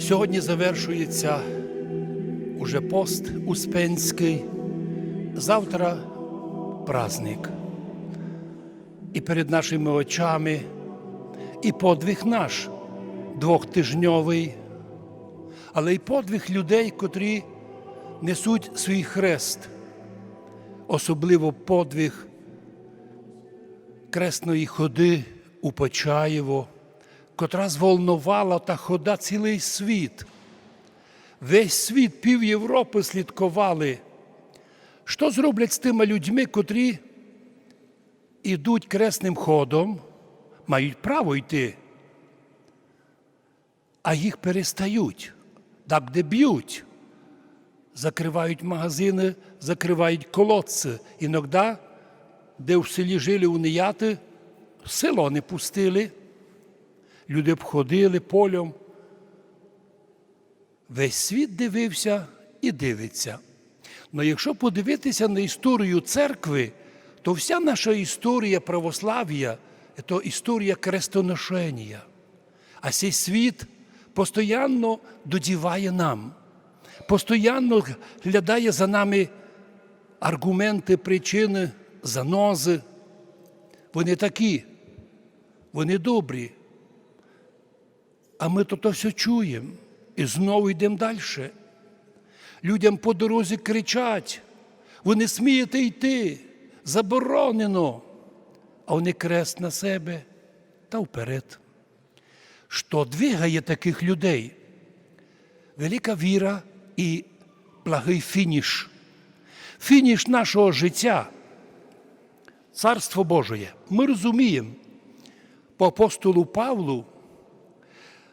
Сьогодні завершується уже пост Успенський, завтра праздник. І перед нашими очами і подвиг наш двохтижньовий, але й подвиг людей, котрі несуть свій хрест, особливо подвиг кресної ходи у Почаєво, котра зволнувала та хода цілий світ. Весь світ, пів Європи слідкували. Що зроблять з тими людьми, котрі ідуть кресним ходом, мають право йти, а їх перестають, так де б'ють. Закривають магазини, закривають колодці. Іноді, де в селі жили унияти, село не пустили. Люди обходили полем. Весь світ дивився і дивиться. Але якщо подивитися на історію церкви, то вся наша історія православ'я це історія крестоношення. А цей світ постійно додіває нам, постійно глядає за нами аргументи, причини, занози. Вони такі, вони добрі. А ми то, то все чуємо і знову йдемо далі. Людям по дорозі кричать, ви не смієте йти, заборонено, а вони крест на себе та вперед. Що двигає таких людей? Велика віра і благий фініш. Фініш нашого життя, Царство Божє. Ми розуміємо по апостолу Павлу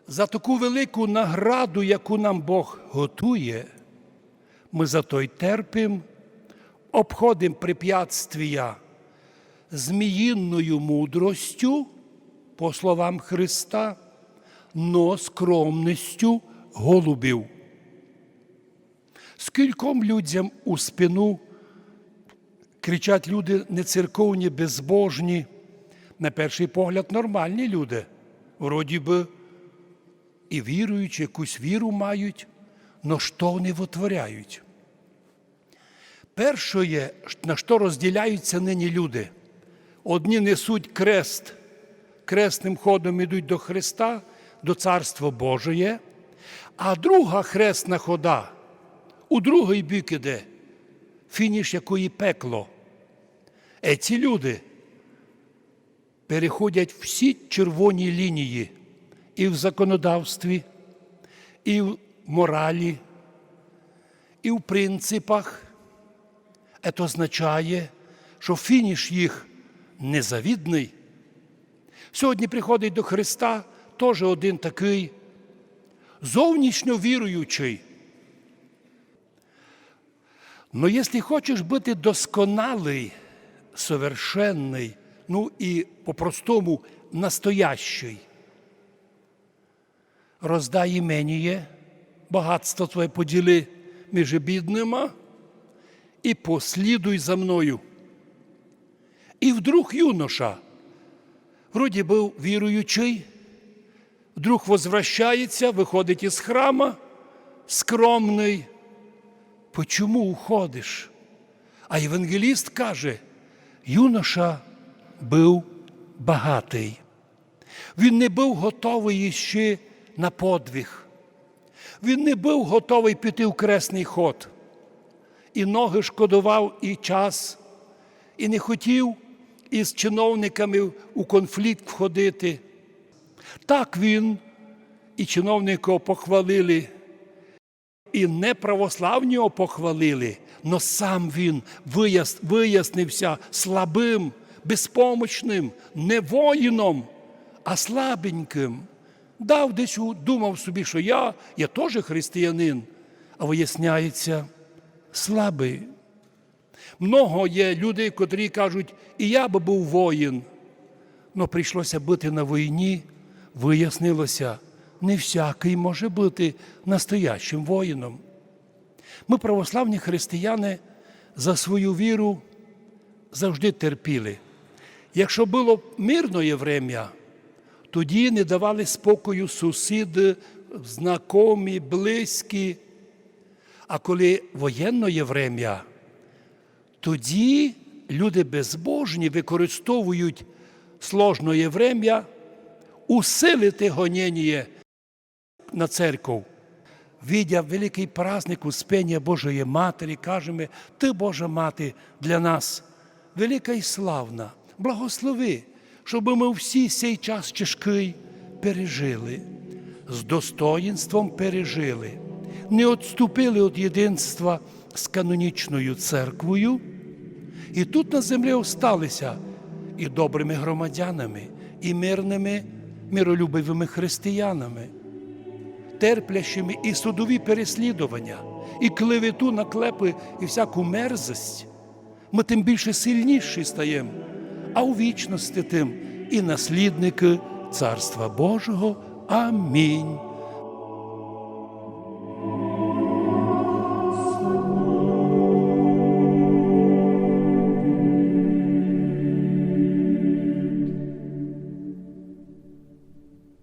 за таку велику награду, яку нам Бог готує, ми за той терпимо, обходимо препятствия зміїнною мудростю, по словам Христа, но скромністю голубів. Скільком людям у спину кричать люди нецерковні, безбожні, на перший погляд, нормальні люди, вроді би і віруючи, якусь віру мають, но що вони витворяють? Перше, на що розділяються нині люди. Одні несуть крест, крестним ходом ідуть до Христа, до Царства Божої, а друга хресна хода у другий бік іде, фініш якої пекло. Ці люди переходять всі червоні лінії і в законодавстві, і в моралі, і в принципах. Це означає, що фініш їх незавідний. Сьогодні приходить до Христа теж один такий зовнішньо віруючий. Но якщо хочеш бути досконалий, совершенний, ну і по-простому настоящий, роздай іменіє, багатство твоє поділи між бідними і послідуй за мною. І вдруг юноша, вроді був віруючий, вдруг возвращається, виходить із храма, скромний. Почому уходиш? А євангеліст каже, юноша був багатий. Він не був готовий ще на подвиг. Він не був готовий піти в кресний ход. І ноги шкодував, і час, і не хотів із чиновниками у конфлікт входити. Так він і чиновника похвалили, і неправославні його похвалили, но сам він вияс, вияснився слабим, безпомочним, не воїном, а слабеньким. Дав десь думав собі, що я, я теж християнин, а виясняється слабий. Много є людей, котрі кажуть, і я би був воїн. Но прийшлося бути на війні, вияснилося, не всякий може бути настоящим воїном. Ми, православні християни, за свою віру завжди терпіли. Якщо було мирне время, тоді не давали спокою сусіди знакомі, близькі. А коли воєнне врем'я, тоді люди безбожні використовують сложне врем'я усилити гоніння на церкву. Видя великий праздник Успення Божої Матері, кажемо, Ти, Божа Мати, для нас велика і славна. Благослови, щоб ми всі цей час тяжкий пережили, з достоїнством пережили, не відступили від єдинства з канонічною церквою, і тут на землі осталися і добрими громадянами, і мирними, миролюбивими християнами терплящими і судові переслідування, і клевету наклепи, і всяку мерзость, ми тим більше сильніші стаємо, а у вічності тим і наслідники Царства Божого. Амінь.